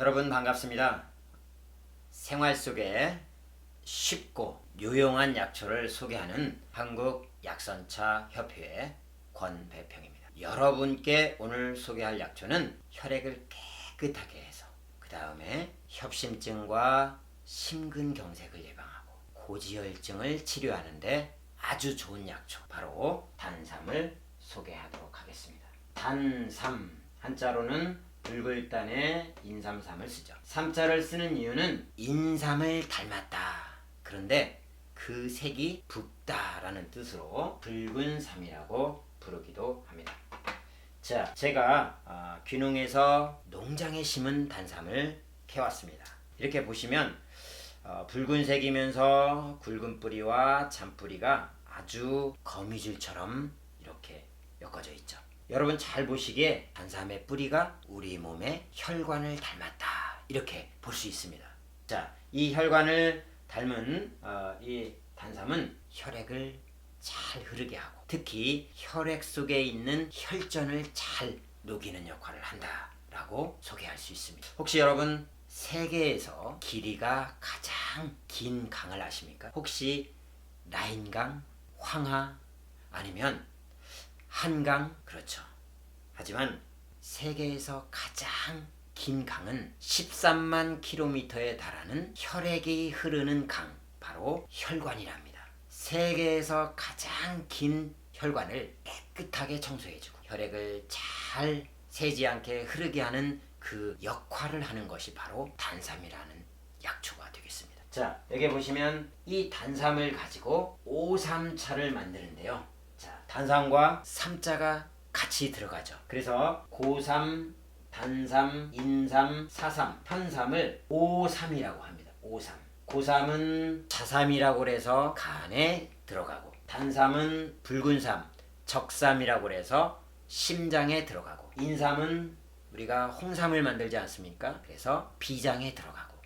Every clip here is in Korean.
여러분 반갑습니다. 생활 속에 쉽고 유용한 약초를 소개하는 한국 약선차 협회의 권배평입니다. 여러분께 오늘 소개할 약초는 혈액을 깨끗하게 해서 그 다음에 협심증과 심근경색을 예방하고 고지혈증을 치료하는데 아주 좋은 약초 바로 단삼을 소개하도록 하겠습니다. 단삼 한자로는 붉을단에 인삼삼을 쓰죠. 삼자를 쓰는 이유는 인삼을 닮았다. 그런데 그 색이 붉다라는 뜻으로 붉은 삼이라고 부르기도 합니다. 자, 제가 아, 귀농에서 농장에 심은 단삼을 캐왔습니다. 이렇게 보시면 어, 붉은색이면서 굵은 뿌리와 잔뿌리가 아주 거미줄처럼 이렇게 엮어져 있죠. 여러분 잘 보시기에 단삼의 뿌리가 우리 몸의 혈관을 닮았다 이렇게 볼 수 있습니다. 자, 이 혈관을 닮은 어, 이 단삼은 혈액을 잘 흐르게 하고 특히 혈액 속에 있는 혈전을 잘 녹이는 역할을 한다라고 소개할 수 있습니다. 혹시 여러분 세계에서 길이가 가장 긴 강을 아십니까? 혹시 라인강, 황하 아니면 한강 그렇죠. 하지만 세계에서 가장 긴 강은 13만 킬로미터에 달하는 혈액이 흐르는 강 바로 혈관이랍니다. 세계에서 가장 긴 혈관을 깨끗하게 청소해주고 혈액을 잘 새지 않게 흐르게 하는 그 역할을 하는 것이 바로 단삼이라는 약초가 되겠습니다. 자, 여기 보시면 이 단삼을 가지고 오삼차를 만드는데요. 자, 단삼과 삼자가 같이 들어가죠. 그래서 고삼, 단삼, 인삼, 사삼, 현삼을 오삼이라고 합니다. 오삼. 고삼은 자삼이라고 해서 간에 들어가고 단삼은 붉은삼, 적삼이라고 해서 심장에 들어가고 인삼은 우리가 홍삼을 만들지 않습니까? 그래서 비장에 들어가고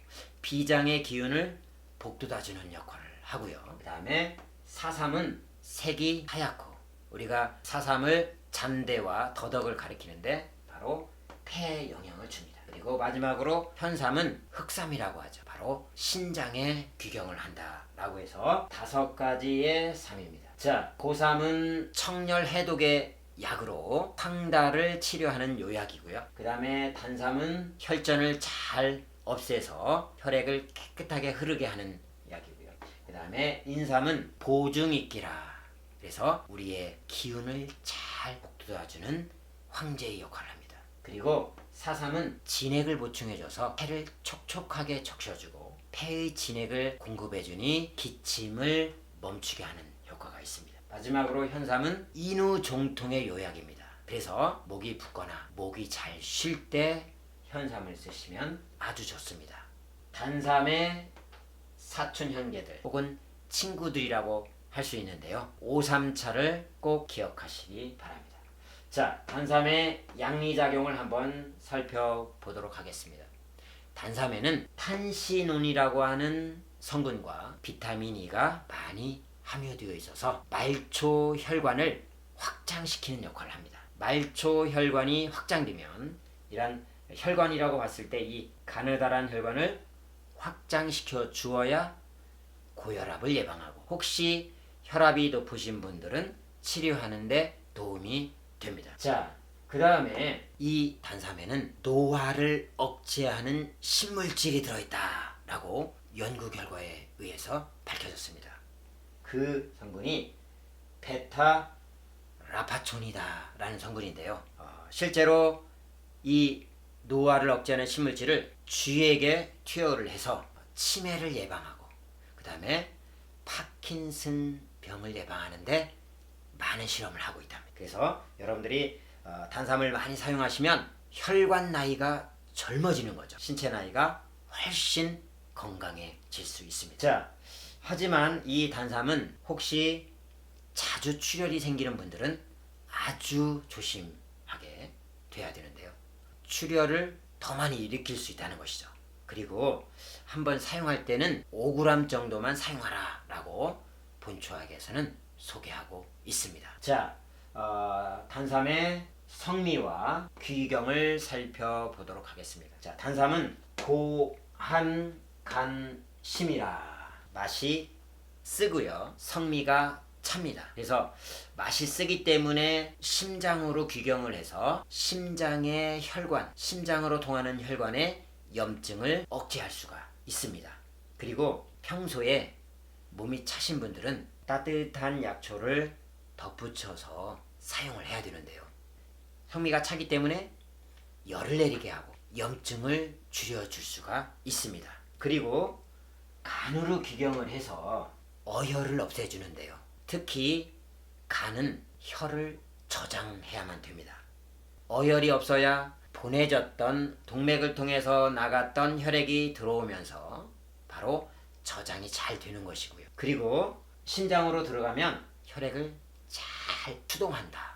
비장의 기운을 복돋아주는 역할을 하고요. 그 다음에 사삼은 색이 하얗고 우리가 사삼을 잔대와 더덕을 가리키는데 바로 폐에 영향을 줍니다. 그리고 마지막으로 현삼은 흑삼이라고 하죠. 바로 신장에 귀경을 한다라고 해서 다섯 가지의 삼입니다. 자, 고삼은 청열 해독의 약으로 황달을 치료하는 요약이고요. 그 다음에 단삼은 혈전을 잘 없애서 혈액을 깨끗하게 흐르게 하는 약이고요. 그 다음에 인삼은 보증익기라. 그래서 우리의 기운을 잘 북돋아주는 황제의 역할을 합니다. 그리고 사삼은 진액을 보충해줘서 폐를 촉촉하게 적셔주고 폐의 진액을 공급해주니 기침을 멈추게 하는 효과가 있습니다. 마지막으로 현삼은 인후종통의 요약입니다. 그래서 목이 붓거나 목이 잘 쉴 때 현삼을 쓰시면 아주 좋습니다. 단삼의 사촌 형제들 혹은 친구들이라고 할 수 있는데요. 오삼차를 꼭 기억하시기 바랍니다. 자, 단삼의 양리작용을 한번 살펴보도록 하겠습니다. 단삼에는 탄시논이라고 하는 성분과 비타민 E가 많이 함유되어 있어서 말초 혈관을 확장시키는 역할을 합니다. 말초 혈관이 확장되면 이란 혈관이라고 봤을 때 이 가느다란 혈관을 확장시켜 주어야 고혈압을 예방하고 혹시 혈압이 높으신 분들은 치료하는데 도움이 됩니다. 자, 그 다음에 이 단삼에는 노화를 억제하는 신물질이 들어있다라고 연구 결과에 의해서 밝혀졌습니다. 그 성분이 베타 라파촌이다라는 성분인데요. 어, 실제로 이 노화를 억제하는 신물질을 쥐에게 투여를 해서 치매를 예방하고 그 다음에 파킨슨 병을 예방하는데 많은 실험을 하고 있답니다. 그래서 여러분들이 어, 단삼을 많이 사용하시면 혈관 나이가 젊어지는 거죠. 신체 나이가 훨씬 건강해질 수 있습니다. 자, 하지만 이 단삼은 혹시 자주 출혈이 생기는 분들은 아주 조심하게 돼야 되는데요. 출혈을 더 많이 일으킬 수 있다는 것이죠. 그리고 한번 사용할 때는 5g 정도만 사용하라라고 본초학에서는 소개하고 있습니다. 자, 어, 단삼의 성미와 귀경을 살펴보도록 하겠습니다. 자, 탄삼은 고한 간 심이라 맛이 쓰고요. 성미가 찹니다. 그래서 맛이 쓰기 때문에 심장으로 귀경을 해서 심장의 혈관, 심장으로 통하는 혈관의 염증을 억제할 수가 있습니다. 그리고 평소에 몸이 차신 분들은 따뜻한 약초를 덧붙여서 사용을 해야 되는데요. 성미가 차기 때문에 열을 내리게 하고 염증을 줄여줄 수가 있습니다. 그리고 간으로 귀경을 해서 어혈을 없애주는데요. 특히 간은 혈을 저장해야만 됩니다. 어혈이 없어야 보내졌던 동맥을 통해서 나갔던 혈액이 들어오면서 바로 저장이 잘 되는 것이고요. 그리고 심장으로 들어가면 혈액을 잘 추동한다.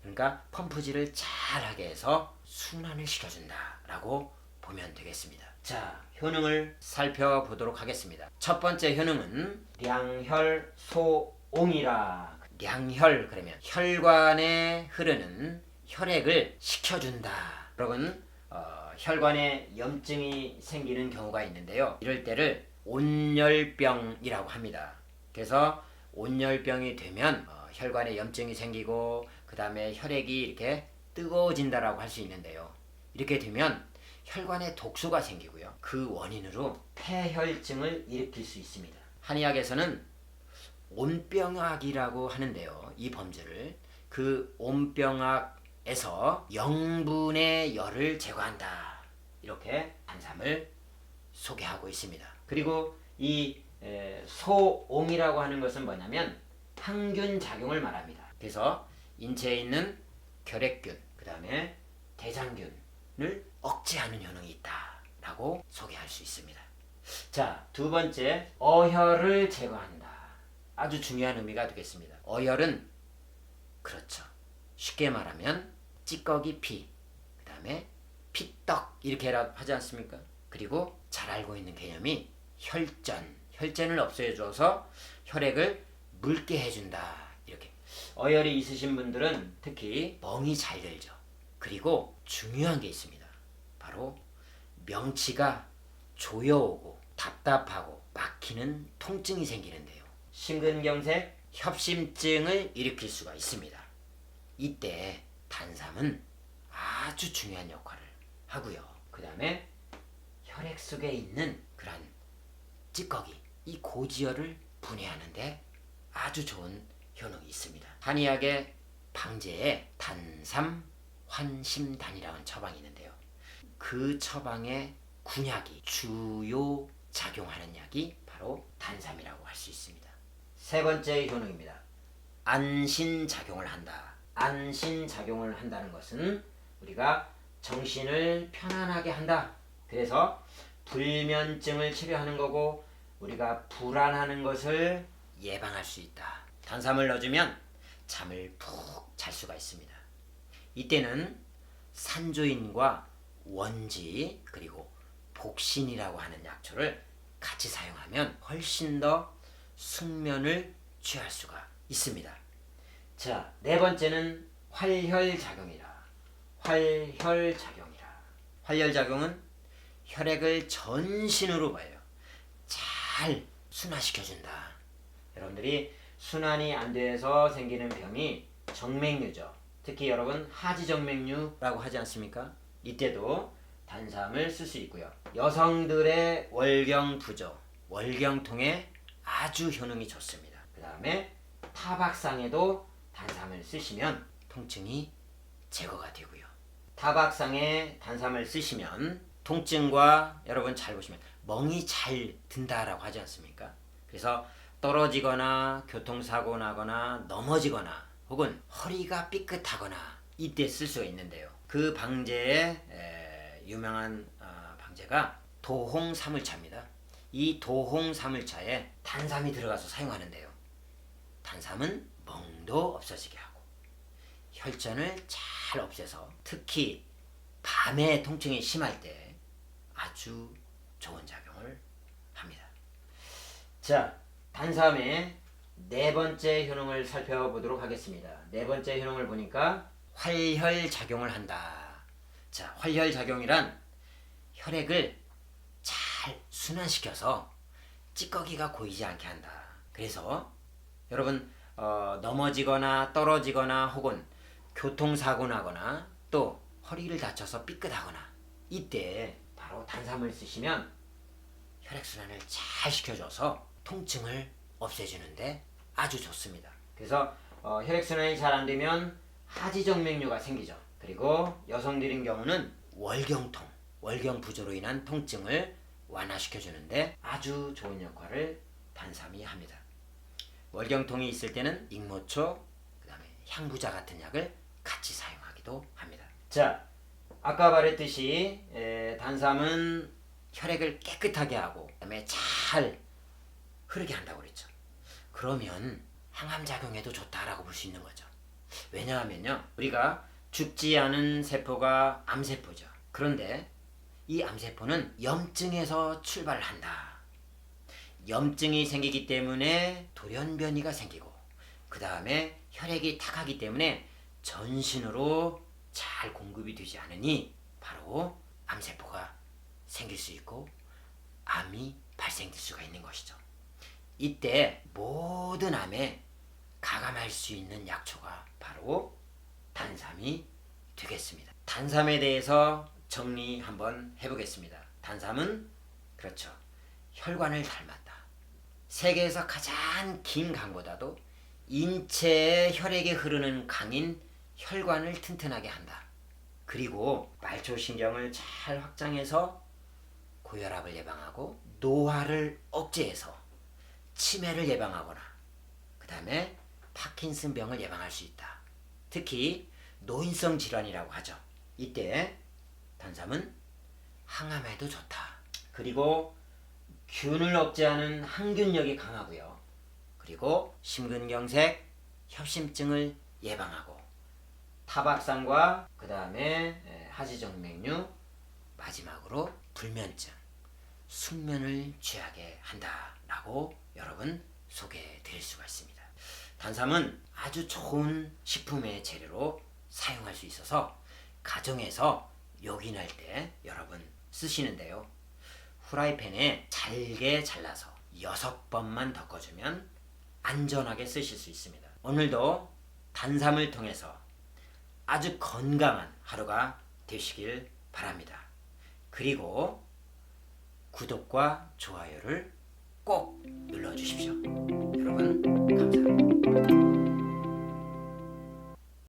그러니까 펌프질을 잘하게 해서 순환을 시켜준다라고 보면 되겠습니다. 자, 효능을 살펴보도록 하겠습니다. 첫 번째 효능은 량혈소옹이라. 량혈 그러면 혈관에 흐르는 혈액을 식혀준다. 여러분 어, 혈관에 염증이 생기는 경우가 있는데요. 이럴 때를 온열병이라고 합니다. 그래서 온열병이 되면 어, 혈관에 염증이 생기고 그 다음에 혈액이 이렇게 뜨거워진다라고 할 수 있는데요. 이렇게 되면 혈관에 독소가 생기고요. 그 원인으로 폐혈증을 일으킬 수 있습니다. 한의학에서는 온병학이라고 하는데요. 이 범죄를 그 온병학에서 영분의 열을 제거한다. 이렇게 한삼을 소개하고 있습니다. 그리고 이 에, 소옹이라고 하는 것은 뭐냐면 항균 작용을 말합니다. 그래서 인체에 있는 결핵균, 그 다음에 대장균을 억제하는 효능이 있다라고 소개할 수 있습니다. 자, 두 번째 어혈을 제거한다. 아주 중요한 의미가 되겠습니다. 어혈은 그렇죠. 쉽게 말하면 찌꺼기 피, 그 다음에 피떡 이렇게 하지 않습니까? 그리고 잘 알고 있는 개념이 혈전, 혈전을 없애줘서 혈액을 묽게 해준다. 이렇게 어혈이 있으신 분들은 특히 멍이 잘 들죠. 그리고 중요한 게 있습니다. 바로 명치가 조여오고 답답하고 막히는 통증이 생기는데요. 심근경색, 협심증을 일으킬 수가 있습니다. 이때 단삼은 아주 중요한 역할을 하고요. 그 다음에 혈액 속에 있는 그런 찌꺼기, 이 고지혈을 분해하는데 아주 좋은 효능이 있습니다. 한의학의 방제에 단삼 환심단이라는 처방이 있는데요. 그 처방의 군약이 주요 작용하는 약이 바로 단삼이라고 할 수 있습니다. 세 번째 효능입니다. 안신 작용을 한다. 안신 작용을 한다는 것은 우리가 정신을 편안하게 한다. 그래서 불면증을 치료하는 거고 우리가 불안하는 것을 예방할 수 있다. 단삼을 넣어주면 잠을 푹 잘 수가 있습니다. 이때는 산조인과 원지 그리고 복신이라고 하는 약초를 같이 사용하면 훨씬 더 숙면을 취할 수가 있습니다. 자, 네 번째는 활혈 작용이라. 활혈 작용이라. 활혈 작용은 혈액을 전신으로 봐요. 잘 순화시켜 준다. 여러분들이 순환이 안 돼서 생기는 병이 정맥류죠. 특히 여러분 하지정맥류라고 하지 않습니까? 이때도 단삼을 쓸 수 있고요. 여성들의 월경 부조, 월경통에 아주 효능이 좋습니다. 그 다음에 타박상에도 단삼을 쓰시면 통증이 제거가 되고요. 타박상에 단삼을 쓰시면 통증과 여러분 잘 보시면 멍이 잘 든다라고 하지 않습니까? 그래서 떨어지거나 교통사고 나거나 넘어지거나 혹은 허리가 삐끗하거나 이때 쓸 수가 있는데요. 그 방제의 에, 유명한 어, 방제가 도홍 사물차입니다. 이 도홍 사물차에 탄삼이 들어가서 사용하는데요. 탄삼은 멍도 없어지게 하고 혈전을 잘 없애서 특히 밤에 통증이 심할 때 아주 좋은 작용을 합니다. 자, 단삼의 네 번째 효능을 살펴보도록 하겠습니다. 네 번째 효능을 보니까 활혈 작용을 한다. 자, 활혈 작용이란 혈액을 잘 순환시켜서 찌꺼기가 고이지 않게 한다. 그래서 여러분 어, 넘어지거나 떨어지거나 혹은 교통사고 나거나 또 허리를 다쳐서 삐끗하거나 이때 바로 탄삼을 쓰시면 혈액순환을 잘 시켜줘서 통증을 없애주는데 아주 좋습니다. 그래서 어, 혈액순환이 잘 안 되면 하지정맥류가 생기죠. 그리고 여성들인 경우는 월경통, 월경 부조로 인한 통증을 완화시켜주는데 아주 좋은 역할을 단삼이 합니다. 월경통이 있을 때는 익모초, 그 다음에 향부자 같은 약을 같이 사용하기도 합니다. 자, 아까 말했듯이 에, 단삼은 혈액을 깨끗하게 하고 그다음에 잘 흐르게 한다고 그랬죠. 그러면 항암 작용에도 좋다라고 볼 수 있는 거죠. 왜냐하면요, 우리가 죽지 않은 세포가 암세포죠. 그런데 이 암세포는 염증에서 출발한다. 염증이 생기기 때문에 돌연변이가 생기고 그 다음에 혈액이 탁하기 때문에 전신으로 잘 공급이 되지 않으니 바로 암세포가 생길 수 있고 암이 발생될 수가 있는 것이죠. 이때 모든 암에 가감할 수 있는 약초가 바로 단삼이 되겠습니다. 단삼에 대해서 정리 한번 해보겠습니다. 단삼은 그렇죠. 혈관을 닮았다. 세계에서 가장 긴 강보다도 인체의 혈액에 흐르는 강인 혈관을 튼튼하게 한다. 그리고 말초신경을 잘 확장해서 고혈압을 예방하고 노화를 억제해서 치매를 예방하거나 그 다음에 파킨슨 병을 예방할 수 있다. 특히 노인성 질환이라고 하죠. 이때 단삼은 항암에도 좋다. 그리고 균을 억제하는 항균력이 강하고요. 그리고 심근경색, 협심증을 예방하고 타박상과 그 다음에 하지정맥류 마지막으로 불면증, 숙면을 취하게 한다라고 여러분 소개해 드릴 수가 있습니다. 단삼은 아주 좋은 식품의 재료로 사용할 수 있어서 가정에서 요긴할 때 여러분 쓰시는데요. 후라이팬에 잘게 잘라서 여섯 번만 덮어주면 안전하게 쓰실 수 있습니다. 오늘도 단삼을 통해서 아주 건강한 하루가 되시길 바랍니다. 그리고 구독과 좋아요를 꼭 눌러주십시오. 여러분 감사합니다.